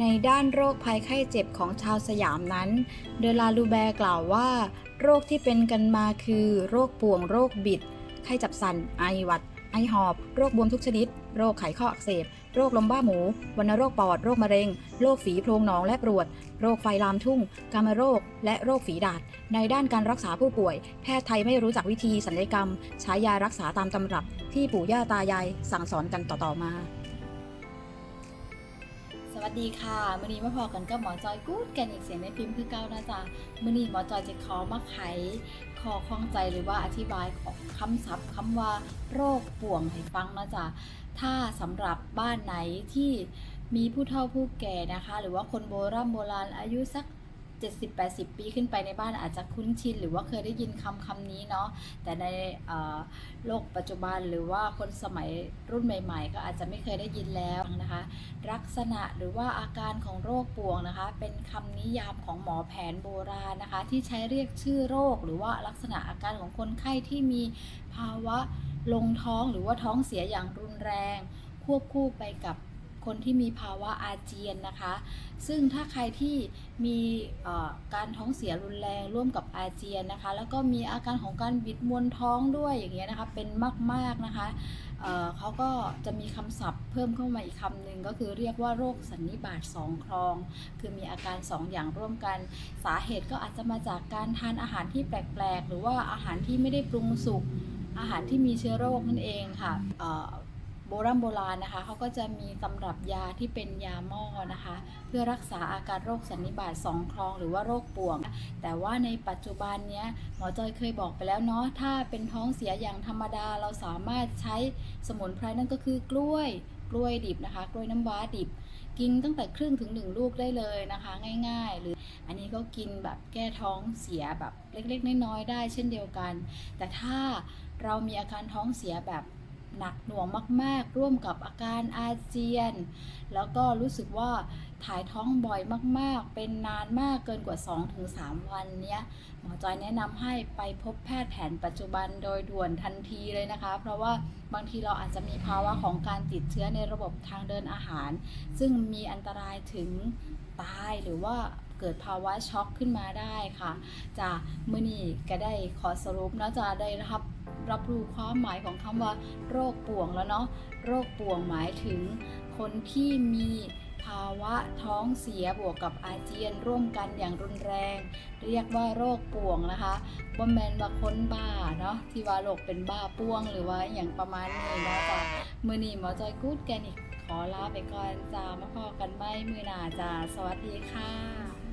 ในด้านโรคภัยไข้เจ็บของชาวสยามนั้น เดลาลูแบร์กล่าวว่า โรคที่เป็นกันมาคือ โรคป่วงโรคบิด ไข้จับสัน ไอหวัด ไอหอบ โรคบวมทุกชนิด โรคไขข้ออักเสบ โรคลมบ้าหมู วัณโรคปอด โรคมะเร็ง โรคฝีโพรงหนองและปวด โรคไฟลามทุ่ง กามโรค และโรคฝีดาษ ในด้านการรักษาผู้ป่วย แพทย์ไทยไม่รู้จักวิธีศัลยกรรม ใช้ยารักษาตามตำรับ ที่ปู่ย่าตายายสั่งสอนกันต่อๆมา วัสดีค่ะมื่อนี้มาพอกันกับหมอจอยกู๊ดแกนอีกเสียงในฟิล์มคือเก้านะจ๊ะมื่อนี้หมอจอยจะขอมาไขคอข้องใจหรือว่าอธิบายของคำศัพท์คำว่า โรคป่วงให้ฟังนะจ๊ะถ้าสำหรับบ้านไหนที่มีผู้เฒ่าผู้แก่นะคะ หรือว่าคนโบราณโบราณอายุสัก 70-80 ปีขึ้นไปในบ้านอาจจะคุ้นชิน หรือว่าเคยได้ยินคำคำนี้เนาะแต่ในโลกปัจจุบันหรือว่าคนสมัยรุ่นใหม่ ๆ ก็อาจจะไม่เคยได้ยินแล้วนะคะลักษณะหรือว่าอาการของโรคป่วงนะคะ เป็นคำนิยามของหมอแผนโบราณนะคะ ที่ใช้เรียกชื่อโรค หรือว่าลักษณะอาการของคนไข้ที่มีภาวะลงท้องหรือว่าท้องเสียอย่างรุนแรง ควบคู่ไปกับ คนที่มีภาวะอาเจียนนะคะ ซึ่งถ้าใครที่มีการท้องเสียรุนแรงร่วมกับอาเจียนนะคะ แล้วก็มีอาการของการบิดมวนท้องด้วยอย่างเงี้ยนะคะ เป็นมากๆนะคะเเขาก็จะมีคำศัพท์เพิ่มเข้ามาอีกคำหนึ่งก็คือเรียกว่าโรคสันนิบาตสองครอง คือมีอาการสองอย่างร่วมกัน สาเหตุก็อาจจะมาจากการทานอาหารที่แปลกๆ หรือว่าอาหารที่ไม่ได้ปรุงสุกอาหารที่มีเชื้อโรคนั่นเองค่ะ บราณโบราณนะคะเขาก็จะมีตำรับยาที่เป็นยาหม้อนะคะ เพื่อรักษาอาการโรคสันนิบาตสองครองหรือว่าโรคป่วง แต่ว่าในปัจจุบันเนี้ยหมอจอยเคยบอกไปแล้วเนาะถ้าเป็นท้องเสียอย่างธรรมดาเราสามารถใช้สมุนไพรนั่นก็คือกล้วยกล้วยดิบนะคะ กล้วยน้ำว้าดิบ กินตั้งแต่ครึ่งถึงหนึ่งลูกได้เลยนะคะ ง่าย ๆ หรืออันนี้ก็กินแบบแก้ท้องเสียแบบเล็กๆน้อยๆได้เช่นเดียวกัน แต่ถ้าเรามีอาการท้องเสียแบบ หนักหน่วงมาก ๆ ร่วมกับอาการอาเจียน แล้วก็รู้สึกว่าถ่ายท้องบ่อยมาก ๆ เป็นนานมากเกินกว่า 2-3 วันเนี้ยหมอจอยแนะนำให้ไปพบแพทย์แผนปัจจุบันโดยด่วนทันทีเลยนะคะ เพราะว่าบางทีเราอาจจะมีภาวะของการติดเชื้อในระบบทางเดินอาหาร ซึ่งมีอันตรายถึงตายหรือว่าเกิดภาวะช็อกขึ้นมาได้ค่ะ จะมื่อนี้ก็ได้ขอสรุปนะจะได้รับ รับรู้ความหมายของคำว่า โรคป่วงแล้วเนาะโรคป่วงหมายถึง คนที่มีภาวะท้องเสียบวกกับอาเจียนร่วมกันอย่างรุนแรง เรียกว่าโรคป่วงนะคะบ่แมนว่าคนบ้าเนาะที่ว่าโรคเป็นบ้าป่วง หรือว่าอย่างประมาณนี้นะจ้ะมือนีหมอจอยกู๊ดแกนิกขอลาไปก่อนจ้ามาพอกันไม่มือหนาจ้าสวัสดีค่ะ